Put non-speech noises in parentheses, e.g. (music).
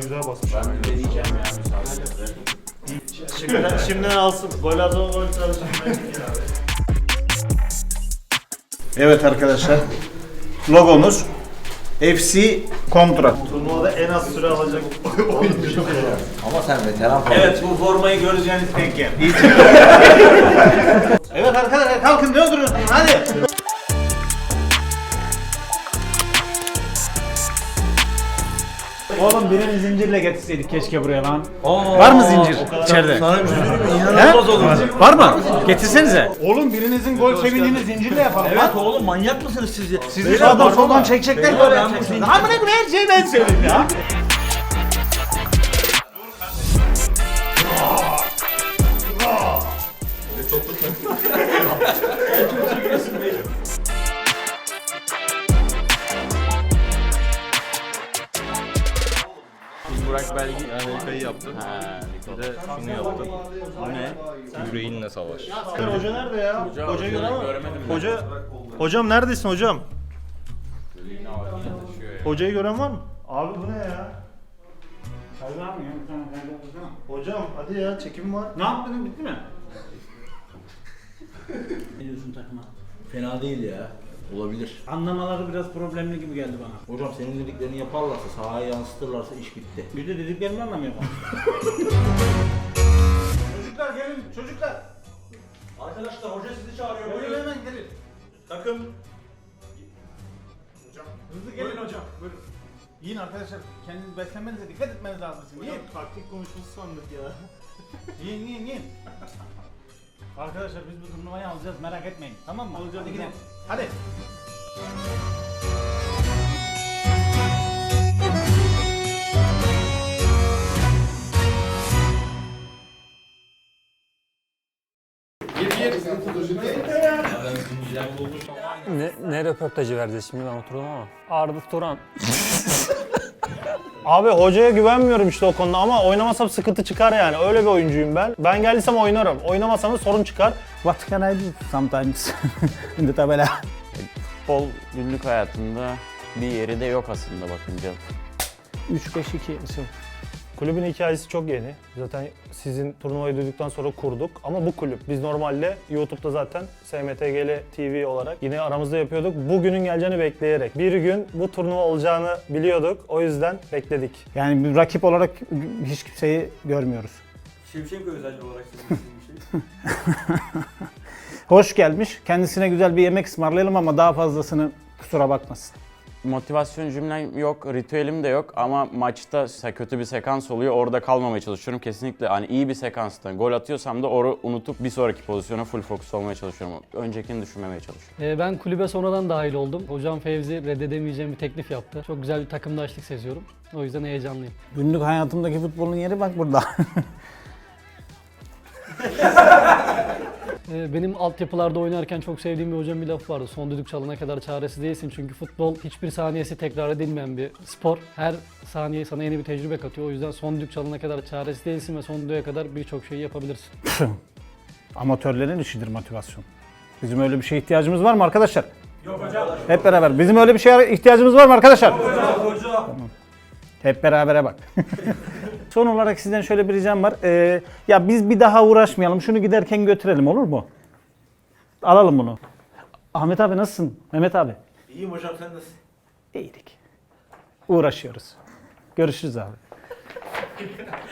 Güzel basmış. Ben deneyeceğim ya müsaadenizle. Şimdiden, şimdiden alsın. Gol atma gol çalışın. Evet arkadaşlar. Logomuz FC Kontra. Turnuvada en az süre alacak (laughs) oyuncu. Ama sen veteran falan. Evet bu formayı göreceğiniz tek yer. (laughs) evet arkadaşlar kalkın ne duruyorsunuz hadi. Oğlum birini zincirle getirseydik keşke buraya lan. Var mı zincir içeride? Sana bir şey söyleyeyim mi? İnanılmaz olur. Var mı? Getirsenize. Oğlum birinizin gol sevincini zincirle yapalım. Evet oğlum manyak mısınız siz ya? Sizi sağdan soldan çekecekler. Amına koyayım her şeyi ben söyleyeyim ya. Burak Belgi harikayı yaptı. Bir de şunu yaptı. Bu ne? Yüreğinle savaş. Hoca nerede ya? Hocayı göremedim. Hoca Hocam neredesin hocam? Hocayı gören var mı? Abi bu ne ya? Hocam hadi ya çekim var. Ne yaptın bitti mi? (laughs) Ne diyorsun takıma? Fena değil ya. Olabilir. Anlamaları biraz problemli gibi geldi bana. Hocam senin dediklerini yaparlarsa, sahaya yansıtırlarsa iş bitti. Bir de dediklerimi anlamıyor bana. (laughs) çocuklar gelin çocuklar. Arkadaşlar hoca sizi çağırıyor. Gelin hemen gelin. Takım. Hızlı gelin hocam. Buyurun. Yiyin arkadaşlar. Kendiniz beslenmenize dikkat etmeniz lazım. şimdi. Yiyin. taktik konuşması sandık ya. Yiyin yiyin yiyin. (laughs) Arkadaşlar biz bu turnuvayı alacağız merak etmeyin. Tamam mı? Alacağız, Hadi gidelim. Hadi. Ne, ne röportajı verdi şimdi ben oturdum ama. Arda Turan. Abi hocaya güvenmiyorum işte o konuda ama oynamasam sıkıntı çıkar yani. Öyle bir oyuncuyum ben. Ben geldiysem oynarım. Oynamasam da sorun çıkar. What can I do sometimes? (laughs) In the tabela. Futbol günlük hayatında bir yeri de yok aslında bakınca. 3-5-2 isim. Kulübün hikayesi çok yeni. Zaten sizin turnuvayı duyduktan sonra kurduk. Ama bu kulüp biz normalde YouTube'da zaten SMTGL TV olarak yine aramızda yapıyorduk. Bugünün geleceğini bekleyerek. Bir gün bu turnuva olacağını biliyorduk. O yüzden bekledik. Yani bir rakip olarak hiç kimseyi görmüyoruz. Şevşenko özelliği olarak söylediğim bir şey. (laughs) Hoş gelmiş. Kendisine güzel bir yemek ısmarlayalım ama daha fazlasını kusura bakmasın. Motivasyon cümlem yok, ritüelim de yok ama maçta kötü bir sekans oluyor. Orada kalmamaya çalışıyorum. Kesinlikle hani iyi bir sekanstan gol atıyorsam da onu unutup bir sonraki pozisyona full fokus olmaya çalışıyorum. Öncekini düşünmemeye çalışıyorum. Ee, Ben kulübe sonradan dahil oldum. Hocam Fevzi reddedemeyeceğim bir teklif yaptı. Çok güzel bir takımdaşlık seziyorum. O yüzden heyecanlıyım. Günlük hayatımdaki futbolun yeri bak burada. (laughs) Ee, Benim altyapılarda oynarken çok sevdiğim bir hocam bir lafı vardı. Son düdük çalana kadar çaresiz değilsin. Çünkü futbol hiçbir saniyesi tekrar edilmeyen bir spor. Her saniye sana yeni bir tecrübe katıyor. O yüzden son düdük çalana kadar çaresiz değilsin ve son düdüğe kadar birçok şeyi yapabilirsin. (clears throat) Amatörlerin işidir motivasyon. Bizim öyle bir şeye ihtiyacımız var mı arkadaşlar? Yok hocam. Hep beraber. Bizim öyle bir şeye ihtiyacımız var mı arkadaşlar? Yok hocam. Tamam. Hep berabere bak. (laughs) Son olarak sizden şöyle bir ricam var. Ee, ya biz bir daha uğraşmayalım. Şunu giderken götürelim olur mu? Alalım bunu. Ahmet abi nasılsın? Mehmet abi. İyiyim hocam sen nasılsın? İyilik. Uğraşıyoruz. Görüşürüz abi. (laughs)